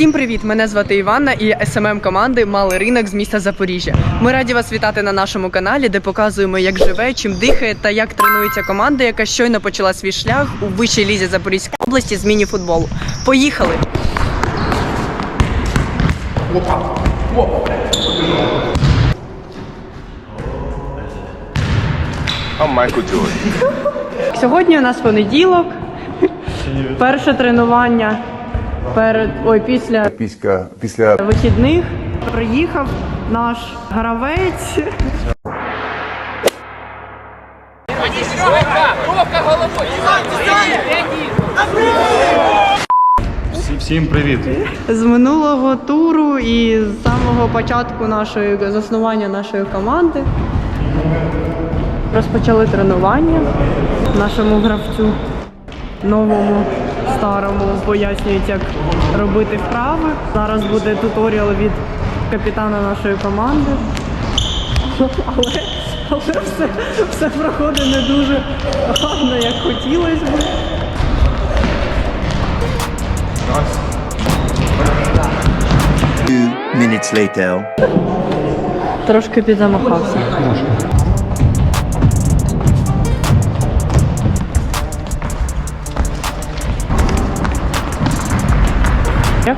Всім привіт! Мене звати Іванна і СММ команди Малий ринок з міста Запоріжжя. Ми раді вас вітати на нашому каналі, де показуємо, як живе, чим дихає та як тренується команда, яка щойно почала свій шлях у вищій лізі Запорізької області з міні-футболу. Поїхали! Сьогодні у нас понеділок. Перше тренування перед ой, після Після, після вихідних приїхав наш гравець. Всім привіт. з минулого туру і з самого початку нашої заснування нашої команди. Розпочали тренування нашому гравцю новому, старому пояснюють, як робити вправи. Зараз буде туторіал від капітана нашої команди. Але, але все, все проходить не дуже гарно, як хотілося б. Two minutes later. Трошки підзамахався. Як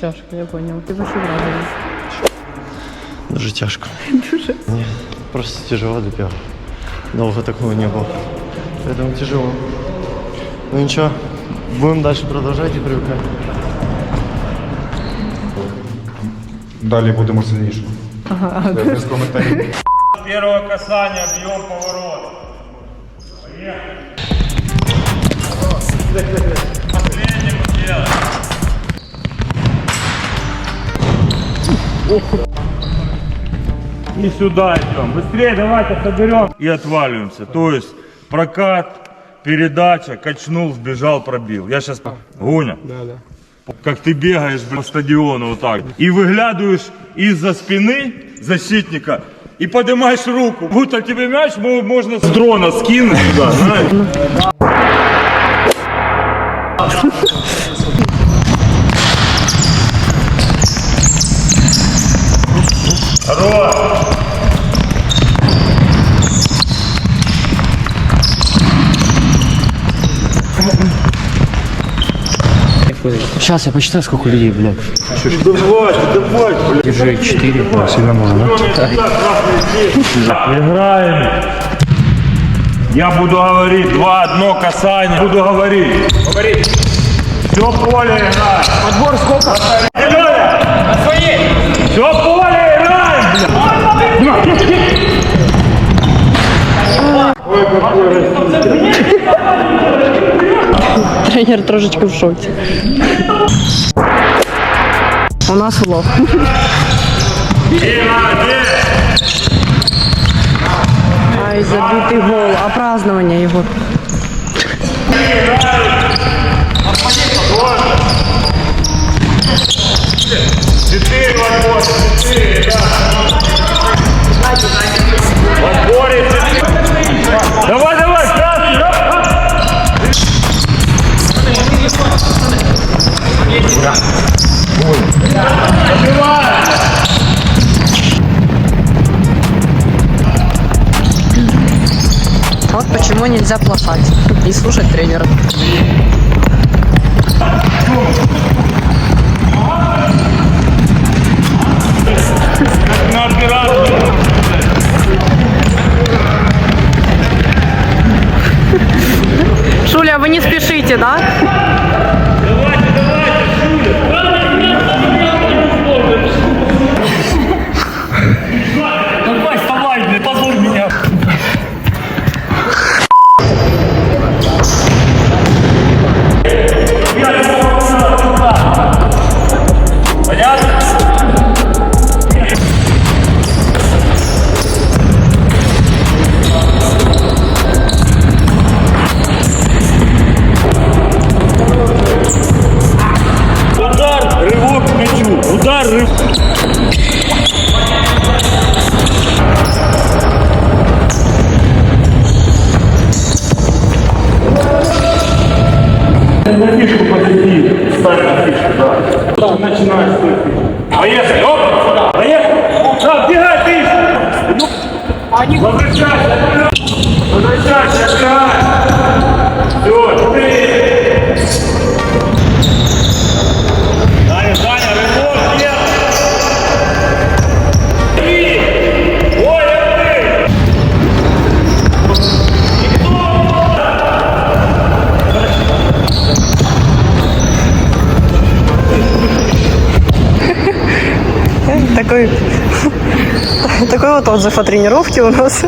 Тяжко, я поняв. Ти ваші враження? Дуже тяжко. Дуже? Ні, просто тяжело для первого. Долго такого не было. Поэтому тяжело. Ну ничего, будем дальше продолжать и привыкать. Далі будемо сильніше. Це без коментарів. Первого касания бьем поворот. Последним И сюда идем. Быстрее давайте соберем и отваливаемся. То есть прокат, передача, качнул, сбежал, пробил. Я сейчас... Гуня. Как ты бегаешь блин, по стадиону вот так. И выглядываешь из-за спины защитника и поднимаешь руку. Будто тебе мяч мо- можно с дрона скинуть туда, знаешь. Хорош! Сейчас я посчитаю, сколько людей, блядь. Давай, давай, блядь. Держи 4. Сильно можна, да? Играем. Я буду говорить два, одно касание. Буду говорить. Говорить. Все поле играем. Подбор сколько? На своей. Все поле играем, Тренер трошечки в шоці. У нас влог. Ай, забитий гол, а праздновання його. Четыре в отборе, четыре, да. В. Давай, Вот почему нельзя плохать и слушать тренера. Возвращайся, возвращайся, играй. Все, четыре. Даня, Даня, рывок. Три. Ой, ты. Такой, такой вот отзыв о тренировке у нас.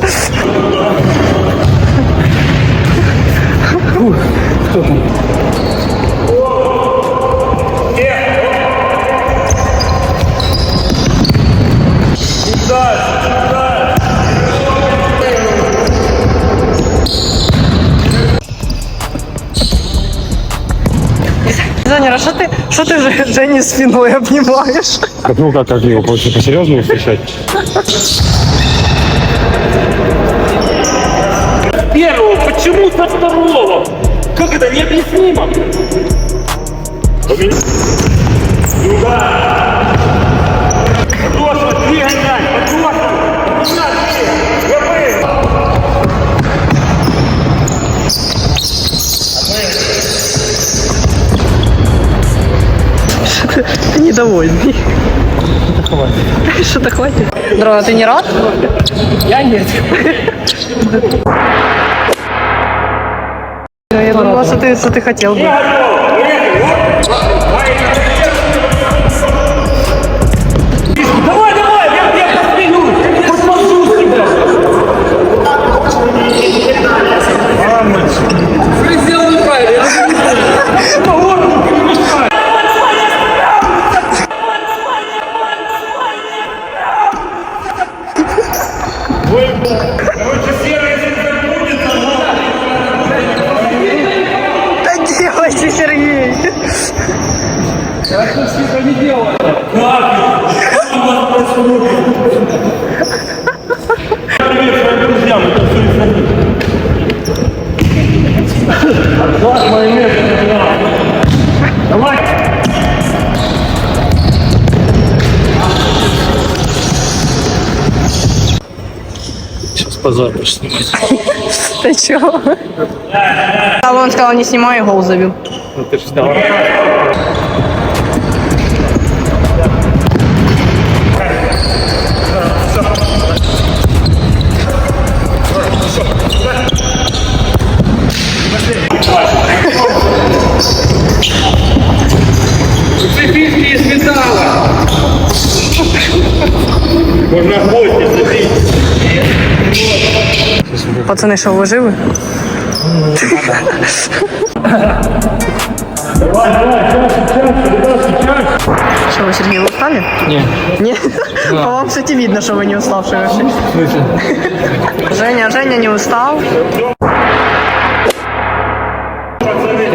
Что ты, же Жене спиной обнимаешь? Ну как, как его, получится по-серьезному встречать? Первого, почему со второго? Как это необъяснимо? Другая. Подошва, двигай недовольный. Что-то хватит. Дрона, ты не рад? Я нет. Я думала, что ты, что ты хотел бы. Привет своим друзьям, это все из-за них. Отдашь мое место, не надо. Давай. Ты чего? А он сказал, не снимай, гол забил. Цепи Пацаны, що, ви живі? Что, вы, Сергей, вы устали? Нет. Нет? По вам, кстати, видно, что вы не уставшие вообще. Женя, Женя не устал.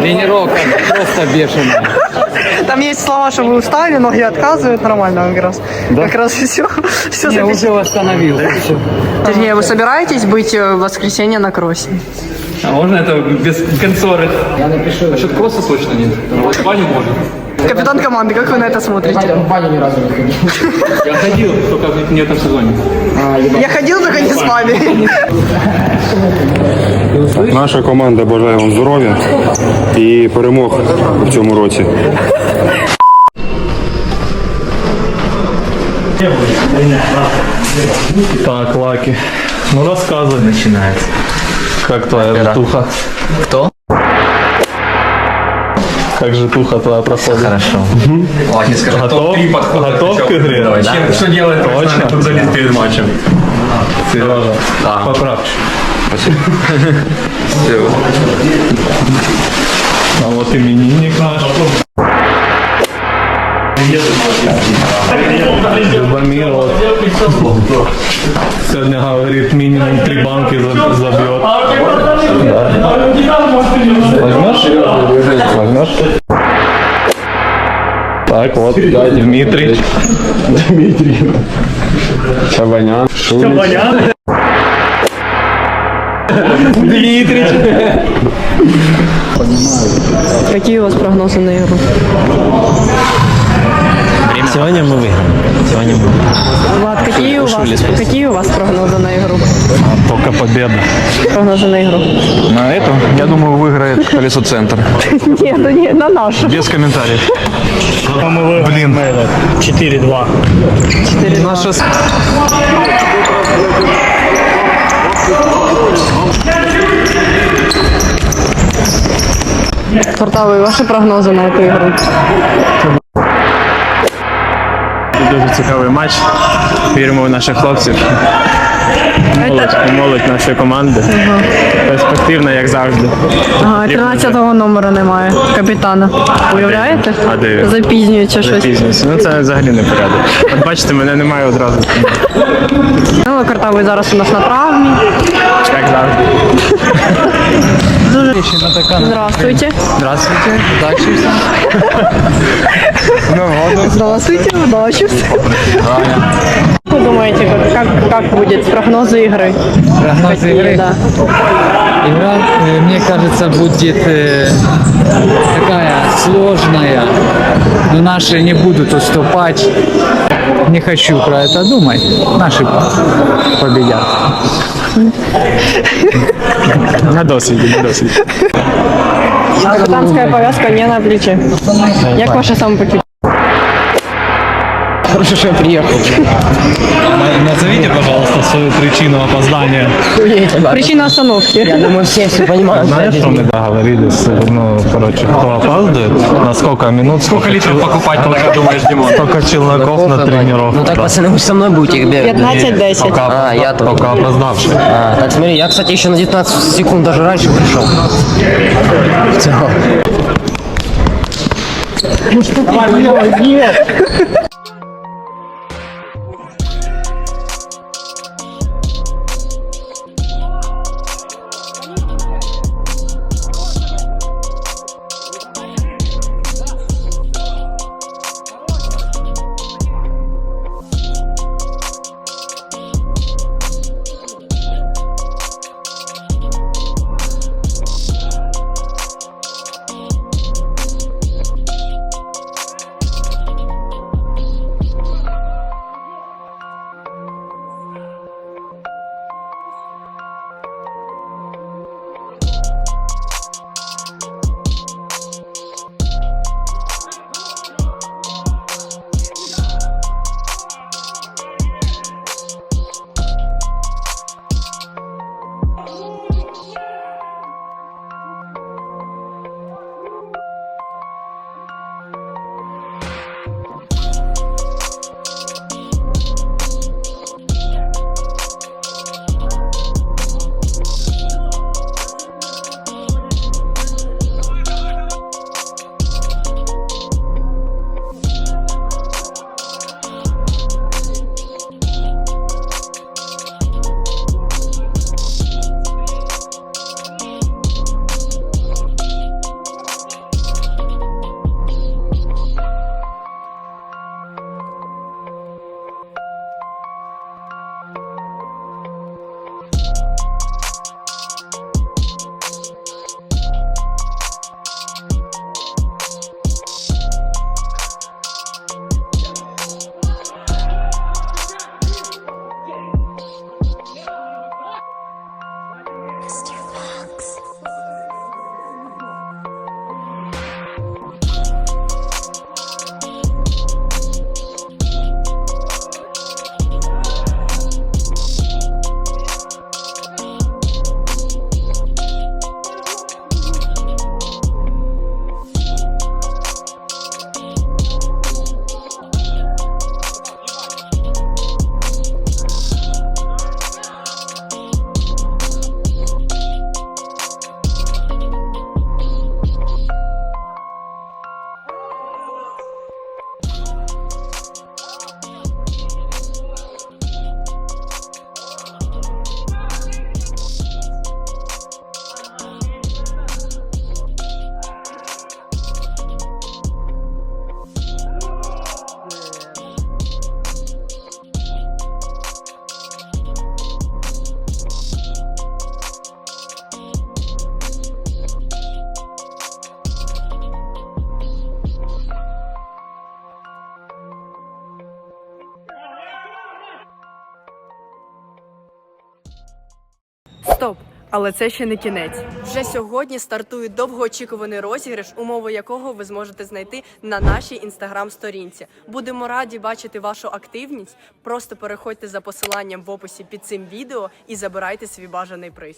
Тренировка просто бешеная. Там есть слова, что вы устали, ноги отказывают, нормально как раз. Как раз все, все Я уже восстановил. Сергей, вы собираетесь быть э, в воскресенье на кроссе? А можно это без консоры? Я напишу. Насчет кросса точно нет. Вот баню можно. Капитан команды, как вы на это смотрите? Я ходил, только не в этом сезоне. Я ходил, только не с вами. Наша команда бажає вам здоров'я і перемог в цьому році. Так, Лаки. Ну рассказывай. Начинается. Как твоя житуха? Кто? Как житуха твоя проходит? Хорошо. Лаки, скажи, Готов? Три подхода. Готов к игре? Давай, чем- что делает Точно? футболист перед матчем? Сережа, поправь. А вот именинник наш. Любомир вот. Сегодня говорит минимум три банки за- забьет. Возьмешь? Возьмешь? Так, вот, Дмитрий. Дмитрий. Чабанян. Дмитрий. Какие у вас прогнозы на игру? Сегодня мы выиграем. Сегодня мы выиграем. Влад, какие у вас, какие у вас прогнозы на игру? Только победа. Прогнозы на игру? На эту, я думаю, выиграет колесо центр. Нет, ну не, на нашу. Без комментариев. Блин. 4-2. Наша Спартовые, ваши прогнозы на эту игру? Дуже цікавий матч. Віримо в наших хлопців. Молодь, молодь нашої команди. Перспективна, як завжди. Ага, 13-го номера немає. Капітана. Уявляєте? А де? Запізнюється щось. Запізнюється. Ну це взагалі не порядок. От бачите, мене немає одразу. Ну, Картавий зараз у нас на травмі. Як завжди. Здравствуйте. Здравствуйте. Удачи всем. Здравствуйте, удачи. Вы думаете, как, как, как будет прогнозы игры? Прогноз Какие, игры. Да. Игра, э, мне кажется, будет э, такая сложная. Но наши не будут уступать. Не хочу про это думать. Наши победят. На досвіді, на досвіді. Капитанская повязка не на плече. Як ваше самопочуття? Хорошо, что я приехал. Назовите, пожалуйста, свою причину опоздания. Причина остановки. Я думаю, все все понимают. Знаешь, что мы договорились? Ну, короче, кто опаздывает, на сколько минут, сколько, литров покупать, когда думаешь, Димон? Сколько челноков на тренировку. Ну так, пацаны, вы со мной будете бегать. 15-10. А, я. Только опоздавший. А, так смотри, я, кстати, еще на 19 секунд даже раньше пришел. В целом. Стоп! Але це ще не кінець. Вже сьогодні стартує довгоочікуваний розіграш, умови якого ви зможете знайти на нашій інстаграм-сторінці. Будемо раді бачити вашу активність. Просто переходьте за посиланням в описі під цим відео і забирайте свій бажаний приз.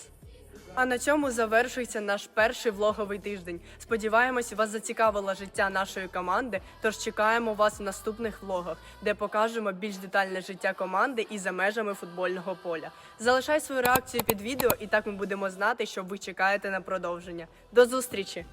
А на цьому завершується наш перший влоговий тиждень. Сподіваємось, вас зацікавило життя нашої команди. Тож чекаємо вас в наступних влогах, де покажемо більш детальне життя команди і за межами футбольного поля. Залишай свою реакцію під відео, і так ми будемо знати, що ви чекаєте на продовження. До зустрічі!